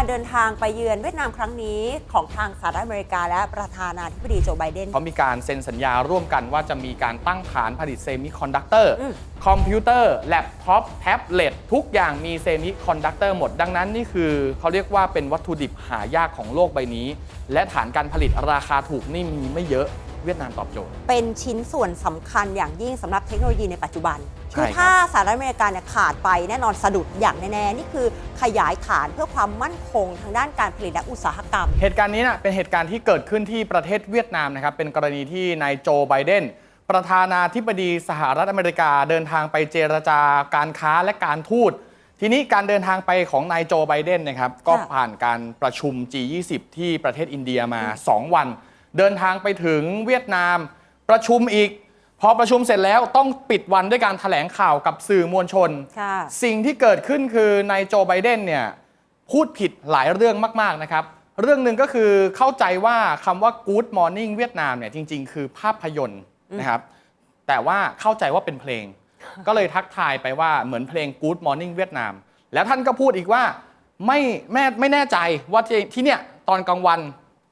การเดินทางไปเยือนเวียดนามครั้งนี้ของทางสหรัฐอเมริกาและประธานาธิบดีโจไบเดน เขามีการเซ็นสัญญาร่วมกันว่าจะมีการตั้งฐานผลิตเซมิคอนดักเตอร์อืม คอมพิวเตอร์แล็ปท็อปแท็บเล็ตทุกอย่างมีเซมิคอนดักเตอร์หมด ดังนั้นนี่คือเขาเรียกว่าเป็นวัตถุดิบหายากของโลกใบนี้ และฐานการผลิตราคาถูกนี่มีไม่เยอะเวียดนามตอบโจทย์ เป็นชิ้นส่วนสำคัญอย่างยิ่งสำหรับเทคโนโลยีในปัจจุบันใช่ คือครับถ้าสหรัฐอเมริกาเนี่ยขาดไปแน่นอนสะดุดอย่างแน่ๆนี่คือขยายฐานเพื่อความมั่นคงทางด้านการผลิตและอุตสาหกรรม เหตุการณ์นี้นะเป็นเหตุการณ์ที่เกิดขึ้นที่ประเทศเวียดนามนะครับเป็นกรณีที่นายโจไบเดนประธานาธิบดีสหรัฐอเมริกาเดินทางไปเจรจาการค้าและการทูตทีนี้การเดินทางไปของนายโจไบเดนนะครับก็ผ่านการประชุม G20 ที่ประเทศอินเดียมา 2 วัน เดินทางไปถึงเวียดนามประชุมอีก พอประชุมเสร็จแล้วต้องปิดวันด้วยการถแถลงข่าวกับสื่อมวลชน ค่ะ สิ่งที่เกิดขึ้นคือนายโจไบเดนเนี่ยพูดผิดหลายเรื่องมากๆนะครับ เรื่องหนึ่งก็คือเข้าใจว่าคำว่า Good Morning เวียดนามเนี่ยจริง ๆ คือภาพยนตร์นะครับ แต่ว่าเข้าใจว่าเป็นเพลง ก็เลยทักทายไปว่าเหมือนเพลง Good Morning เวียดนาม แล้วท่านก็พูดอีกว่าไม่แม่ไม่แน่ใจว่าที่ที่เนี่ยตอนกลางวัน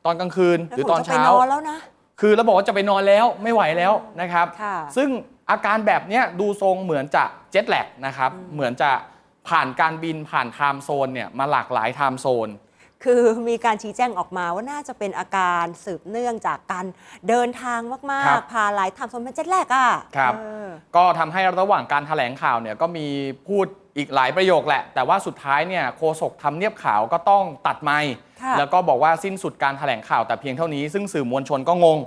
ตอนกลางคืนหรือตอนเช้า แล้วผมจะไปนอนแล้วนะ คือเราบอกว่าจะไปนอนแล้วไม่ไหวแล้วนะครับ ค่ะซึ่งอาการแบบเนี้ยดูทรงเหมือนจะเจ็ตแลกนะครับ เหมือนจะผ่านการบินผ่านไทม์โซนเนี่ยมาหลากหลายไทม์โซน คือมีการชี้แจงออกมาว่าน่าจะเป็นอาการสืบเนื่องจากการเดินทางมาก ครับ ๆ พาหลายทำสมเป็นเจ็ดแรกอะครับ เออ ก็ทำให้ระหว่างการแถลงข่าวเนี่ยก็มีพูดอีกหลายประโยคแหละ แต่ว่าสุดท้ายเนี่ยโฆษกทำเนียบขาวก็ต้องตัดไมค์ค่ะ แล้วก็บอกว่าสิ้นสุดการแถลงข่าวแต่เพียงเท่านี้ ซึ่งสื่อมวลชนก็งง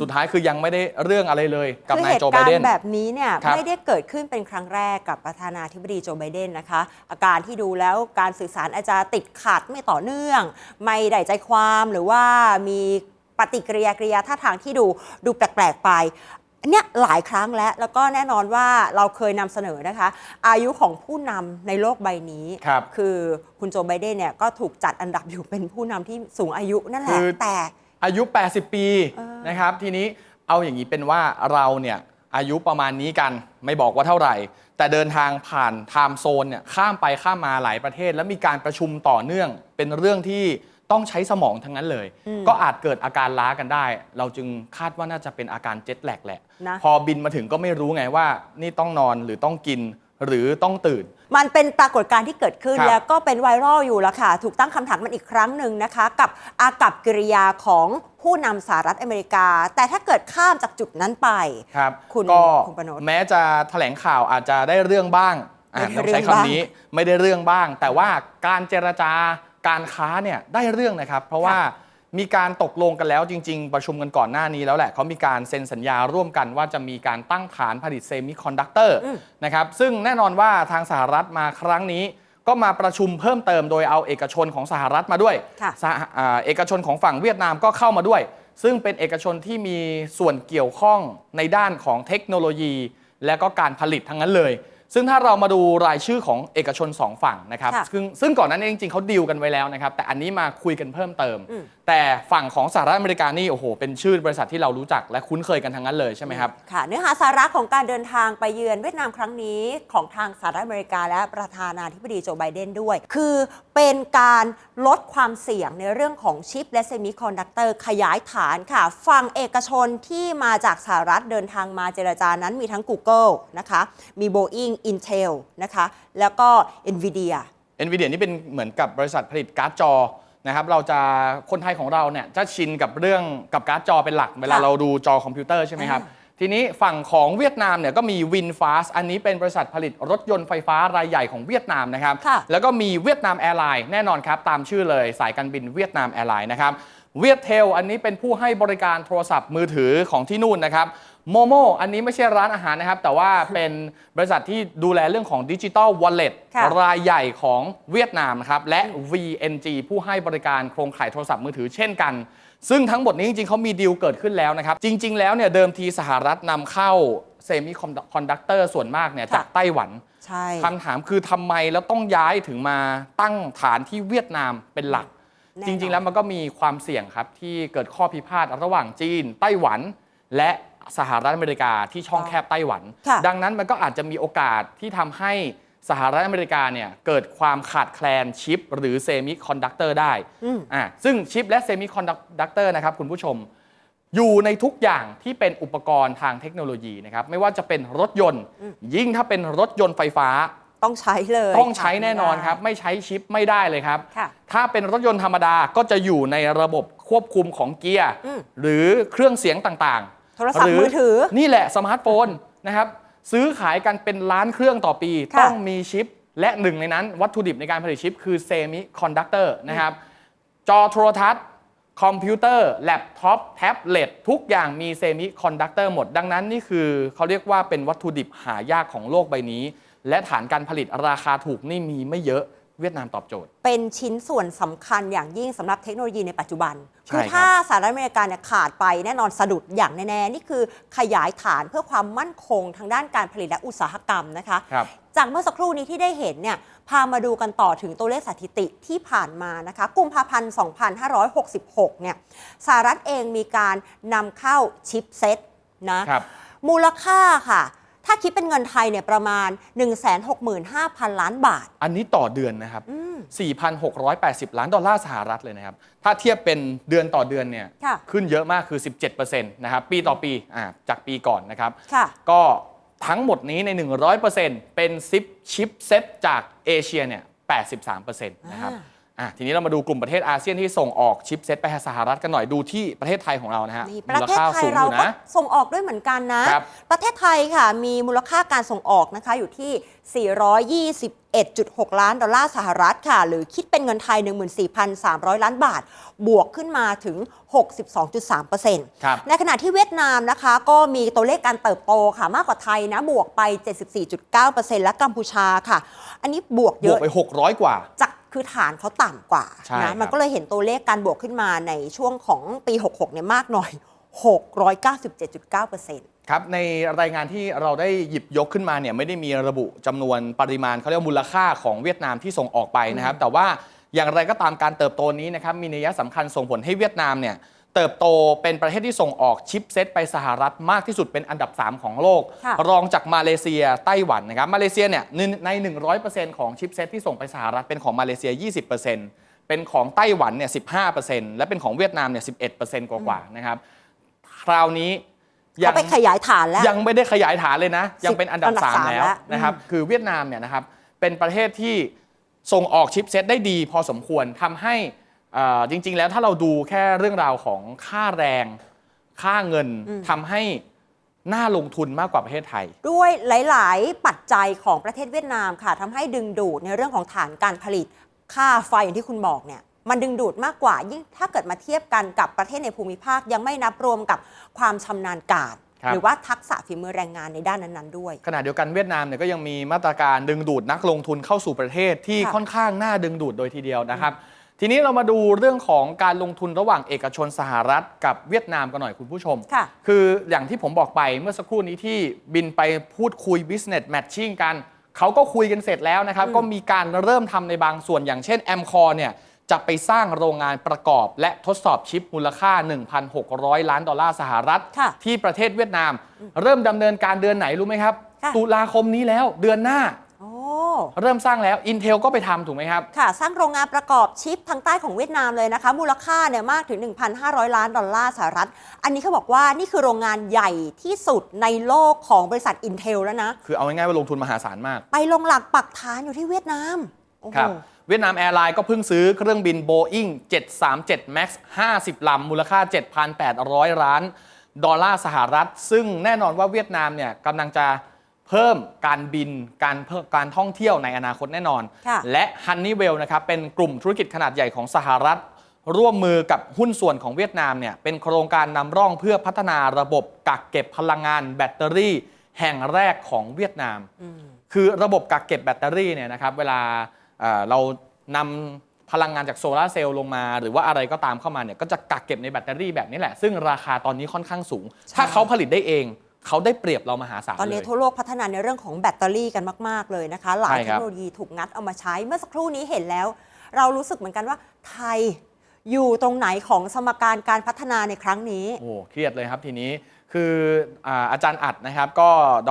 สุดท้ายคือยังไม่ได้เรื่องอะไรเลยกับคือนายเหโจตุไบการเดน ณ์แบบนี้เนี่ยครับไม่ได้เกิดขึ้นเป็นครั้งแรกกับประธานาธิบดีโจไบเดนนะคะ อาการที่ดูแล้วการสื่อสารอาจจะติดขัดไม่ต่อเนื่อง ไม่ได้ใจความหรือว่ามีปฏิกิริยากริยาท่าทางที่ดูดูแปลกๆไปอันเนี้ยหลายครั้งแล้วแล้วก็แน่นอนว่าเราเคยนำเสนอนะคะ อายุของผู้นำในโลกใบนี้ครับ คือคุณโจไบเดนเนี่ยก็ถูกจัดอันดับอยู่เป็นผู้นำที่สูงอายุนั่นแหละคือแต่ อายุ 80 ปีเออนะครับ ทีนี้เอาอย่างนี้เป็นว่าเราเนี่ยอายุประมาณนี้กันไม่บอกว่าเท่าไหร่ แต่เดินทางผ่านไทม์โซนเนี่ยข้ามไปข้ามมาหลายประเทศ แล้วมีการประชุมต่อเนื่อง เป็นเรื่องที่ต้องใช้สมองทั้งนั้นเลย ก็อาจเกิดอาการล้ากันได้ เราจึงคาดว่าน่าจะเป็นอาการเจ็ตแลกแหละนะพอบินมาถึงก็ไม่รู้ไงว่า นี่ต้องนอนหรือต้องกินหรือต้องตื่น มันเป็นปรากฏการณ์ที่เกิดขึ้น ครับแล้วก็เป็นไวรัลอยู่แล้วค่ะ ถูกตั้งคำถามมันอีกครั้งหนึ่งนะคะ กับอากับกิริยาของผู้นำสหรัฐอเมริกา แต่ถ้าเกิดข้ามจากจุดนั้นไป ครับคุณก็คุณประโนชแม้จะแถลงข่าวอาจจะได้เรื่องบ้างอะไม่ได้ต้องใช้เรื่องบ้างคำนี้ไม่ได้เรื่องบ้าง แต่ว่าการเจรจาการค้าเนี่ยได้เรื่องนะครับ เพราะว่า มีการตกลงกันแล้วจริง ๆ ประชุมกันก่อนหน้านี้แล้วแหละเขามีการเซ็นสัญญาร่วมกันว่าจะมีการตั้งฐานผลิตเซมิคอนดักเตอร์อืมนะครับซึ่งแน่นอนว่าทางสหรัฐมาครั้งนี้ ก็มาประชุมเพิ่มเติมโดยเอาเอกชนของสหรัฐมาด้วยค่ะสหอ่าเอกชนของฝั่งเวียดนามก็เข้ามาด้วย ซึ่งเป็นเอกชนที่มีส่วนเกี่ยวข้องในด้านของเทคโนโลยี และก็การผลิตทั้งนั้นเลย ซึ่งถ้าเรามาดูรายชื่อของเอกชน 2 ฝั่งนะครับค่ะซึ่งซึ่งก่อนหนั้นจริงๆเขาดีลกันไว้แล้วนะครับ แต่อันนี้มาคุยกันเพิ่มเติม อืม แต่ฝั่งของสหรัฐอเมริกานี่โอ้โหเป็นชื่อบริษัทที่เรารู้จักและคุ้นเคยกันทั้งนั้นเลยใช่ไหมครับ ค่ะเนื้อหาสาระของการเดินทางไปเยือนเวียดนามครั้งนี้ของทางสหรัฐอเมริกาและประธานาธิบดีโจไบเดนด้วย คือ เป็นการลดความเสี่ยงในเรื่องของชิปและเซมิคอนดักเตอร์ขยายฐานค่ะ ฝั่งเอกชนที่มาจากสหรัฐเดินทางมาเจรจานั้นมีทั้ง Google นะคะ มี Boeing Intel นะคะ แล้วก็ Nvidia NVIDIA นี่เป็นเหมือนกับบริษัทผลิตการ์ดจอนะครับเราจะคนไทยของเราเนี่ยจะชินกับเรื่องกับการ์ดจอเป็นหลัก เวลาค่ะเราดูจอคอมพิวเตอร์ใช่ไหมครับ ทีนี้ฝั่งของเวียดนามเนี่ยก็มี WinFast อันนี้เป็นบริษัทผลิตรถยนต์ไฟฟ้ารายใหญ่ของเวียดนามนะครับ ค่ะ แล้วก็มีเวียดนามแอร์ไลน์แน่นอนครับ ตามชื่อเลยสายการบินเวียดนามแอร์ไลน์นะครับเวียดเทลอันนี้เป็นผู้ให้บริการโทรศัพท์มือถือของที่นู่นนะครับโมโมอันนี้ไม่ใช่ร้านอาหารนะครับ แต่ว่าเป็นบริษัทที่ดูแลเรื่องของดิจิ t a ลวอลเล็ตค่ะ รายใหญ่ของเวียดนามนะครับและ VNG ผู้ให้บริการโครงข่ายโทรศัพท์มือถือเช่นกัน ซึ่งทั้งหมดนี้จริงๆเขามีดีลเกิดขึ้นแล้วนะครับ จริง ๆ แล้วเนี่ยเดิมทีสหรัฐนำเข้าเซมิคอนดักเตอร์ส่วนมากเนี่ยค่ะ จากไต้หวันใช่ คำถามคือทำไมแล้วต้องย้ายถึงมาตั้งฐานที่เวียดนามเป็นหลัก แน่นอน จริง ๆ แล้วมันก็มีความเสี่ยงครับ ที่เกิดข้อพิพาทระหว่างจีน ไต้หวัน และสหรัฐอเมริกาที่ช่องแคบไต้หวัน ค่ะ ดังนั้นมันก็อาจจะมีโอกาสที่ทำให้ สหรัฐอเมริกาเนี่ยเกิดความขาดแคลนชิป หรือเซมิคอนดักเตอร์ได้อืมอ่าซึ่งชิปและเซมิคอนดักเตอร์นะครับคุณผู้ชม อยู่ในทุกอย่างที่เป็นอุปกรณ์ทางเทคโนโลยีนะครับไม่ว่าจะเป็นรถยนต์ ยิ่งถ้าเป็นรถยนต์ไฟฟ้า ต้องใช้เลย ต้องใช้แน่นอนครับ ไม่ไม่ใช้ชิปไม่ได้เลยครับค่ะถ้าเป็นรถยนต์ธรรมดาก็จะอยู่ในระบบควบคุมของเกียร์อืมหรือเครื่องเสียงต่างๆโทรศัพท์หมือถือนี่แหละสมาร์ทโฟนนะครับ ซื้อขายกันเป็นล้านเครื่องต่อปี ค่ะ ต้องมีชิป และหนึ่งในนั้นวัตถุดิบในการผลิตชิป คือเซมิคอนดักเตอร์นะครับ จอโทรทัศน์คอมพิวเตอร์ แล็ปท็อป แท็บเล็ตทุกอย่างมีเซมิคอนดักเตอร์หมด ดังนั้นนี่คือเขาเรียกว่าเป็นวัตถุดิบหายากของโลกใบนี้ และฐานการผลิตราคาถูกนี่มีไม่เยอะ เวียดนามตอบโจทย์ เป็นชิ้นส่วนสำคัญอย่างยิ่งสำหรับเทคโนโลยีในปัจจุบันใช่คือครับถ้าสหรัฐอเมริกาเนี่ยขาดไปแน่นอนสะดุดอย่างแน่ๆ นี่คือขยายฐานเพื่อความมั่นคงทางด้านการผลิตและอุตสาหกรรมนะคะครับจากเมื่อสักครู่นี้ที่ได้เห็นเนี่ยพามาดูกันต่อถึงตัวเลขสถิติที่ผ่านมานะคะกุมภาพันธ์ 2566 เนี่ยสหรัฐเองมีการนำเข้าชิปเซ็ตนะครับมูลค่าค่ะ ถ้าคิดเป็นเงินไทยเนี่ยประมาณ 165,000 ล้านบาท อันนี้ต่อเดือนนะครับ อืม 4,680 ล้านดอลลาร์สหรัฐเลยนะครับ ถ้าเทียบเป็นเดือนต่อเดือนเนี่ย ค่ะ ขึ้นเยอะมากคือ 17%นะครับ ปีต่อปีอ่าจากปีก่อนนะครับ ค่ะ ก็ทั้งหมดนี้ใน 100%เป็นซิปชิปเซ็ตจากเอเชียเนี่ย 83%นะครับ อ่า อะทีนี้เรามาดูกลุ่มประเทศอาเซียนที่ส่งออกชิปเซ็ตไปให้สหรัฐกันหน่อยดูที่ประเทศไทยของเรานะฮะนี่ปมูระลเทศค่าไทยสูงอเรายู่ก็นะส่งออกด้วยเหมือนกันนะครับประเทศไทยค่ะมีมูลค่าการส่งออกนะคะอยู่ที่ 421.6 ล้านดอลลาร์สหรัฐค่ะ หรือคิดเป็นเงินไทย 14,300 ล้านบาท บวกขึ้นมาถึง 62.3%ครับในขณะที่เวียดนามนะคะก็มีตัวเลขการเติบโตค่ะมากกว่าไทยนะบวกไป 74.9%และกัมพูชาค่ะ อันนี้บวกบเยวกอะไป 600 กว่าจาก คือฐานเขาต่ำกว่าใช่ครันะบ มันก็เลยเห็นตัวเลขการบวกขึ้นมาในช่วงของปี 66เนี่ยมากหน่อย 697.9%ครับในรายงานที่เราได้หยิบยกขึ้นมาเนี่ยไม่ได้มีระบุจำนวนปริมาณเขาเรียกว่ามูลค่าของเวียดนามที่ส่งออกไปนะครับ แต่ว่าอย่างไรก็ตามการเติบโตนี้นะครับมีนัยสำคัญส่งผลให้เวียดนามเนี่ย เติบโตเป็นประเทศที่ส่งออกชิปเซ็ตไปสหรัฐมากที่สุดเป็นอันดับ 3 ของโลก ค่ะรองจากมาเลเซียไต้หวันนะครับมาเลเซียเนี่ยในใน 100%ของชิปเซ็ตที่ส่งไปสหรัฐเป็นของมาเลเซีย 20%เป็นของไต้หวันเนี่ย15%และเป็นของเวียดนามเนี่ย11%กว่าๆนะครับคราวนี้ เขาไปขยายฐานแล้ว ยังไม่ได้ขยายฐานเลยนะ ยังเป็นอันดับ อันดับ3สามแล้วแล้วนะครับคือเวียดนามเนี่ยนะครับเป็นประเทศที่ส่งออกชิปเซ็ตได้ดีพอสมควรทำให้เอ่อ จริง ๆ แล้วถ้าเราดูแค่เรื่องราวของค่าแรง ค่าเงินทำให้น่าลงทุนมากกว่าประเทศไทย ด้วยหลาย ๆ ปัจจัยของประเทศเวียดนามค่ะทำให้ดึงดูดในเรื่องของฐานการผลิตค่าไฟอย่างที่คุณบอกเนี่ยมันดึงดูดมากกว่า ยิ่งถ้าเกิดมาเทียบกันกับประเทศในภูมิภาคยังไม่นับรวมกับความชำนาญการครับหรือว่าทักษะฝีมือแรงงานในด้านนั้นๆด้วย ขณะเดียวกันเวียดนามเนี่ยก็ยังมีมาตรการดึงดูดนักลงทุนเข้าสู่ประเทศที่ค่ะค่อนข้างน่าดึงดูดโดยทีเดียวนะครับ ทีนี้เรามาดูเรื่องของการลงทุนระหว่างเอกชนสหรัฐกับเวียดนามกันหน่อยคุณผู้ชม ค่ะคืออย่างที่ผมบอกไปเมื่อสักครู่นี้ที่บินไปพูดคุย business matching กัน เขาก็คุยกันเสร็จแล้วนะครับ ก็มีการเริ่มทำในบางส่วนอย่างเช่น m c o r เนี่ยจะไปสร้างโรงงานประกอบ และทดสอบชิปมูลค่า 1,600 ล้านดอลลาร์สหรัฐ ค่ะ ที่ประเทศเวียดนาม เริ่มดำเนินการเดือนไหนรู้ไหมครับ ค่ะ ตุลาคมนี้แล้วเดือนหน้าโอ้ เริ่มสร้างแล้ว Intel ก็ไปทำถูกไหมครับ ค่ะ สร้างโรงงานประกอบชิปทางใต้ของเวียดนามเลยนะคะ มูลค่าเนี่ยมากถึง 1,500 ล้านดอลลาร์สหรัฐ อันนี้เขาบอกว่านี่คือโรงงานใหญ่ที่สุดในโลกของบริษัท Intel แล้วนะ คือเอาง่ายๆว่าลงทุนมหาศาลมาก ไปลงหลักปักฐานอยู่ที่เวียดนามโอ้โหครับเวียดนามแอร์ไลน์ก็เพิ่งซื้อเครื่องบิน Boeing 737 MAX 50 ลำ มูลค่า 7,800 ล้าน ดอลลาร์สหรัฐ ซึ่งแน่นอนว่าเวียดนามเนี่ยกำลังจะ เพิ่มการบินการเพิ่มการท่องเที่ยวในอนาคตแน่นอน ค่ะ และ Honeywell นะครับเป็นกลุ่มธุรกิจขนาดใหญ่ของสหรัฐ ร่วมมือกับหุ้นส่วนของเวียดนามเนี่ยเป็นโครงการนำร่องเพื่อพัฒนาระบบกักเก็บพลังงานแบตเตอรี่ แห่งแรกของเวียดนามคือระบบกักเก็บแบตเตอรี่เนี่ยนะครับเวลาเอ่อเรานำพลังงานจากโซลาร์เซลล์ลงมา หรือว่าอะไรก็ตามเข้ามาเนี่ยก็จะกักเก็บในแบตเตอรี่แบบนี้แหละ ซึ่งราคาตอนนี้ค่อนข้างสูงใช่ถ้าเขาผลิตได้เอง เขาได้เปรียบเรามหาศาลตอนเลนี้ย ทั่วโลกพัฒนาในเรื่องของแบตเตอรี่กันมาก ๆ เลยนะคะ หลายใช่เทครัคบโนโลยีถูกงัดเอามาใช้ เมื่อสักครู่นี้เห็นแล้ว เรารู้สึกเหมือนกันว่าไทยอยู่ตรงไหนของสมการการพัฒนาในครั้งนี้ โอ้เครียดเลยครับทีนี้คืออาอาจารย์อัดนะครับก็ด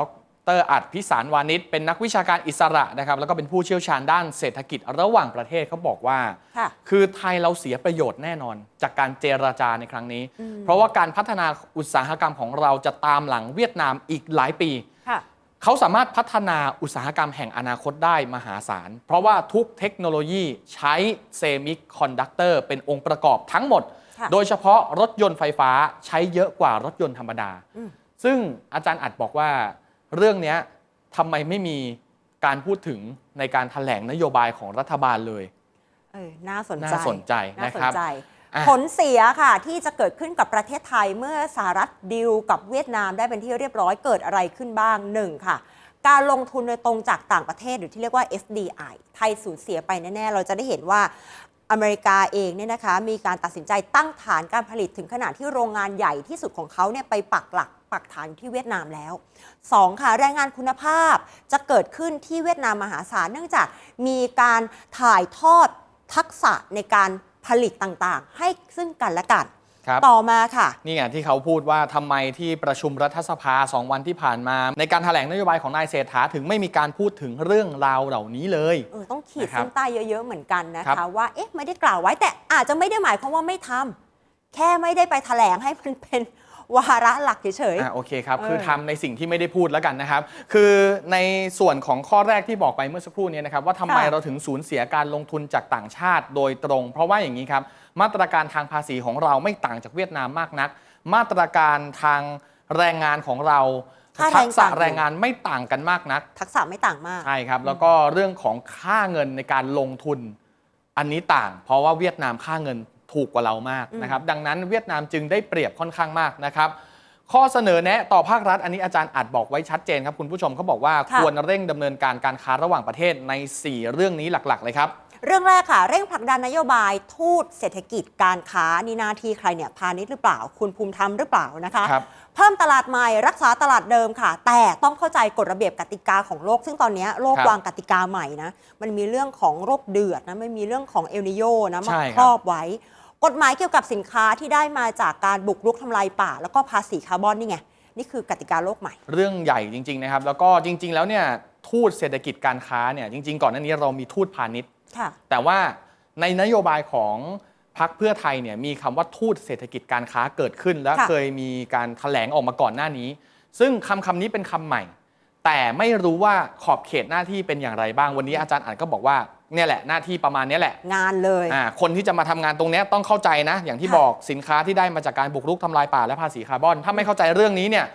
รอัดพิสารวานิชเป็นนักวิชาการอิสระนะครับ แล้วก็เป็นผู้เชี่ยวชาญด้านเศรษฐกิจระหว่างประเทศเขาบอกว่า ค่ะคือไทยเราเสียประโยชน์แน่นอน จากการเจรจาในครั้งนี้เพราะว่าการพัฒนาอุตสาหกรรมของเราจะตามหลังเวียดนามอีกหลายปี ค่ะ เขาสามารถพัฒนาอุตสาหกรรมแห่งอนาคตได้มหาศาล เพราะว่าทุกเทคโนโลยีใช้เซมิคอนดักเตอร์เป็นองค์ประกอบทั้งหมด ค่ะโดยเฉพาะรถยนต์ไฟฟ้าใช้เยอะกว่ารถยนต์ธรรมดา อืม ซึ่งอาจารย์อัดบอกว่า เรื่องเนี้ยทำไมไม่มีการพูดถึงในการถแถลงนโยบายของรัฐบาลเลย เออน่าสนใจน่าสนใจน่านะสคนรับใจ อะ ผลเสียค่ะที่จะเกิดขึ้นกับประเทศไทยเมื่อสหรัฐดีลกับเวียดนามได้เป็นที่เรียบร้อยเกิดอะไรขึ้นบ้างหนึ่งค่ะ การลงทุนโดยตรงจากต่างประเทศหรือที่เรียกว่า FDI ไทยสูญเสียไปแน่ ๆ เราจะได้เห็นว่าอเมริกาเองเนี่ยนะคะมีการตัดสินใจตั้งฐานการผลิตถึงขนาดที่โรงงานใหญ่ที่สุดของเขาเนี่ยไปปักหลัก ปักฐานอยู่ที่เวียดนามแล้ว 2. ค่ะแรงงานคุณภาพจะเกิดขึ้นที่เวียดนามมหาศาลเนื่องจากมีการถ่ายทอดทักษะในการผลิตต่างๆ ให้ซึ่งกันและกันครับต่อมาค่ะ นี่ไงที่เขาพูดว่าทำไมที่ประชุมรัฐสภาสองวันที่ผ่านมา ในการถแถลงนโยบายของนายเศรษฐาถึงไม่มีการพูดถึงเรื่องราวเหล่านี้เลยเออต้องขีดนะครับเส้นใต้เยอะๆเหมือนกันนะครัคะบว่าเอ๊ะไม่ได้กล่าวไว้แต่อาจจะไม่ได้หมายความว่าไม่ทำแค่ไม่ได้ไปแถลงให้มันเป็น วาระหลักเฉย อะโอเคครับเออคือทำในสิ่งที่ไม่ได้พูดแล้วกันนะครับ คือในส่วนของข้อแรกที่บอกไปเมื่อสักครู่เนี้นะครับ ว่าทำไมค่ะเราถึงสูญเสียการลงทุนจากต่างชาติโดยตรง เพราะว่าอย่างนี้ครับ มาตรการทางภาษีของเราไม่ต่างจากเวียดนามมากนัก มาตรการทางแรงงานของเราค่าแรงทักษะต่างอยู่ แรงงานไม่ต่างกันมากนัก ๆทักษะไม่ต่างมาก ใช่ครับ แล้วก็เรื่องของค่าเงินในการลงทุนอันนี้ต่าง เพราะว่าเวียดนามค่าเงิน ถูกกว่าเรามากนะครับดังนั้นเวียดนามจึงได้เปรียบค่อนข้างมากนะครับข้อเสนอแนะต่อภาครัฐ อันนี้อาจารย์อัดบอกไว้ชัดเจนครับคุณผู้ชมเขาบอกว่าค่ะควรเร่งดำเนินการการค้าระหว่างประเทศใน 4 เรื่องนี้หลัก ๆ เลยครับ เรื่องแรกค่ะ เร่งผลักดันนโยบายทูตเศรษฐกิจการค้านี่หนาที่ใครเนี่ยพาณิชย์หรือเปล่า คุณภูมิธรรมหรือเปล่านะคะครับ เพิ่มตลาดใหม่รักษาตลาดเดิมค่ะ แต่ต้องเข้าใจกฎระเบียบกติกาของโลก ซึ่งตอนนี้โลกครับวางกติกาใหม่นะมันมีเรื่องของโรคเดือดนะไม่มีเรื่องของเอลนิโยนะมาใช่ครับ ครอบไว้ กฎหมายเกี่ยวกับสินค้าที่ได้มาจากการบุกรุกทำลายป่า แล้วก็ภาษีคาร์บอนนี่ไงนี่คือกติกาโลกใหม่ เรื่องใหญ่จริง ๆ นะครับ แล้วก็จริง ๆ แล้วเนี่ยทูตเศรษฐกิจการค้าเนี่ยจริง ๆ ก่อนหน้านี้เรามีทูตพาณิชย์ ค่ะ แต่ว่าในนโยบายของ พรรคเพื่อไทยเนี่ยมีคำว่าทูตเศรษฐกิจการค้าเกิดขึ้น และค่ะเคยมีการถแถลงออกมาก่อนหน้านี้ ซึ่งคำคำนี้เป็นคำใหม่ แต่ไม่รู้ว่าขอบเขตหน้าที่เป็นอย่างไรบ้าง วันนี้อาจารย์อ่านก็บอกว่าเนี่ยแหละหน้าที่ประมาณเนี้ยแหละ งานเลยอ่าคนที่จะมาทำงานตรงเนี้ยต้องเข้าใจนะ อย่างที่ค่ะบอกสินค้าที่ได้มาจากการบุกรุกทำลายป่าและภาษีคาร์บอน ถ้าไม่เข้าใจเรื่องนี้เนี่ย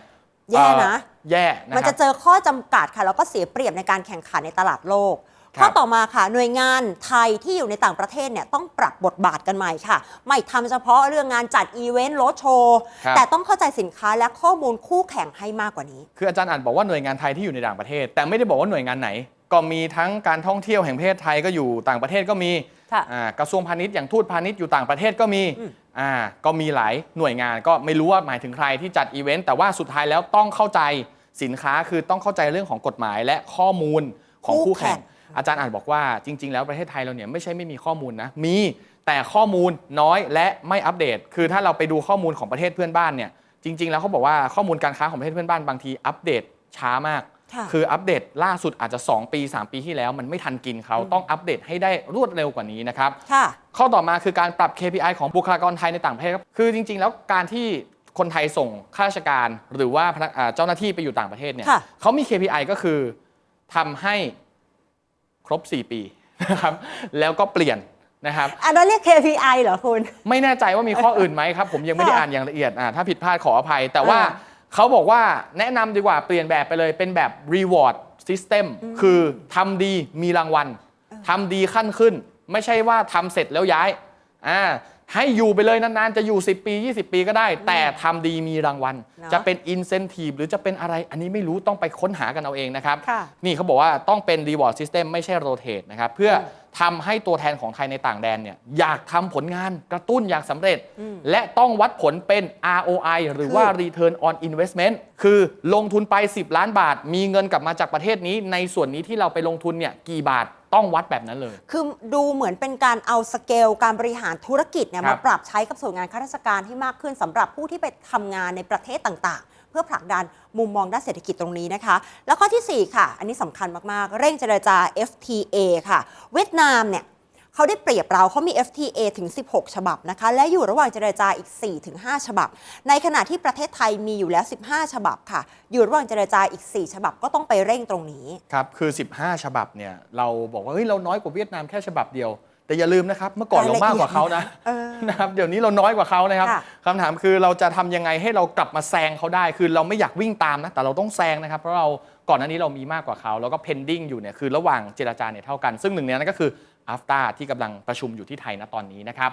แย่นะเอ่อแย่นะมันครัจะบเจอข้อจำกัดค่ะแล้วก็เสียเปรียบในการแข่งขันในตลาดโลกครับ ข้อต่อมาค่ะหน่วยงานไทยที่อยู่ในต่างประเทศเนี่ยต้องปรับบทบาทกันใหม่ค่ะ ไม่ทำเฉพาะเรื่องงานจัดอีเวนต์รถโชว์ครับแต่ต้องเข้าใจสินค้าและข้อมูลคู่แข่งให้มากกว่านี้ คืออาจารย์อ่านบอกว่าหน่วยงานไทยที่อยู่ในต่างประเทศ แต่ไม่ได้บอกว่าหน่วยงานไหน ก็มีทั้งการท่องเที่ยวแห่งประเทศไทยก็อยู่ต่างประเทศก็มีค่ะอ่ากระทรวงพาณิชย์อย่างทูตพาณิชย์อยู่ต่างประเทศก็มีอืมอ่าก็มีหลายหน่วยงานก็ไม่รู้ว่าหมายถึงใครที่จัดอีเวนต์แต่ว่าสุดท้ายแล้วต้องเข้าใจสินค้าคือต้องเข้าใจเรื่องของกฎหมายและข้อมูลของคู่แข่ง อาจารย์อ่านบอกว่าจริง ๆ แล้วประเทศไทยเราเนี่ยไม่ใช่ไม่มีข้อมูลนะ มีแต่ข้อมูลน้อยและไม่อัปเดต คือถ้าเราไปดูข้อมูลของประเทศเพื่อนบ้านเนี่ยจริง ๆ แล้วเขาบอกว่าข้อมูลการค้าของประเทศเพื่อนบ้านบางทีอัปเดตช้ามากค่ะคืออัปเดตล่าสุดอาจจะ 2 ปี 3 ปีที่แล้ว มันไม่ทันกินเขาต้องอัปเดตให้ได้รวดเร็วกว่านี้นะครับค่ะข้อต่อมาคือการปรับ KPI ของบุคลากรไทยในต่างประเทศครับคือจริง ๆ แล้วการที่คนไทยส่งข้าราชการหรือว่าพนักอ่าเจ้าหน้าที่ไปอยู่ต่างประเทศเนี่ยค่ะเขามี KPI ก็คือทำให้ ครบ 4 ปีนะครับ แล้วก็เปลี่ยนนะครับอันนั้นเรียก KPI เหรอคุณ ไม่แน่ใจว่ามีข้ออื่นไหมครับ ผมยังไม่ได้ค่ะอ่านอย่างละเอียดอ่าถ้าผิดพลาดขออภัย แต่ว่าอ่าเขาบอกว่าแนะนำดีกว่าเปลี่ยนแบบไปเลยเป็นแบบ reward system คือทำดีมีรางวัลทำดีขั้นขึ้น ไม่ใช่ว่าทำเสร็จแล้วย้ายอ่า ให้อยู่ไปเลยนานๆ จะอยู่ 10 ปี 20 ปีก็ได้ แต่ทำดีมีรางวัล เนอะจะเป็น incentive หรือจะเป็นอะไร อันนี้ไม่รู้ต้องไปค้นหากันเอาเองนะครับ ค่ะ นี่เขาบอกว่าต้องเป็น reward system ไม่ใช่ rotate นะครับ เพื่อทำให้ตัวแทนของไทยในต่างแดนเนี่ยอยากทำผลงานกระตุ้นอย่างสำเร็จ และต้องวัดผลเป็น ROI หรือว่า return on investment คือลงทุนไป 10 ล้านบาท มีเงินกลับมาจากประเทศนี้ ในส่วนนี้ที่เราไปลงทุนเนี่ยกี่บาท ต้องวัดแบบนั้นเลย คือดูเหมือนเป็นการเอาสเกลการบริหารธุรกิจเนี่ยครัมาบปรับใช้กับส่วนงานข้าราชการให้มากขึ้นสำหรับผู้ที่ไปทำงานในประเทศต่างๆพื่อผลักดันมุมมองด้านเศรษฐกิจตรงนี้นะคะ แล้วข้อทีสี่ 4 ค่ะ อันนี้สำคัญมากๆ เร่งเจรจา FTA ค่ะ เวียดนามเนี่ย เขาได้เปรียบเราเขามี FTA ถึง 16 ฉบับนะคะ และอยู่ระหว่างเจรจาอีก 4-5 ฉบับ ในขณะที่ประเทศไทยมีอยู่แล้ว 15 ฉบับค่ะ อยู่ระหว่างเจรจาอีก 4 ฉบับก็ต้องไปเร่งตรงนี้ ครับ คือ 15 ฉบับเนี่ยเราบอกว่าเฮ้ยเราน้อยกว่าเวียดนามแค่ฉบับเดียว แต่อย่าลืมนะครับ เมื่อก่อนเรามากกว่าเขานะเออนะครับเดี๋ยวนี้เราน้อยกว่าเขานะครับค่ะ คำถามคือเราจะทำยังไงให้เรากลับมาแซงเขาได้ คือเราไม่อยากวิ่งตามนะแต่เราต้องแซงนะครับเพราะเราก่อนหน้านี้เรามีมากกว่าเขาแล้วก็ pending อยู่เนี่ยคือระหว่างเจรจาเนี่ยเท่ากัน ซึ่งหนึ่งในนั้นก็คือ อัฟตาที่กำลังประชุมอยู่ที่ไทยณตอนนี้นะครับ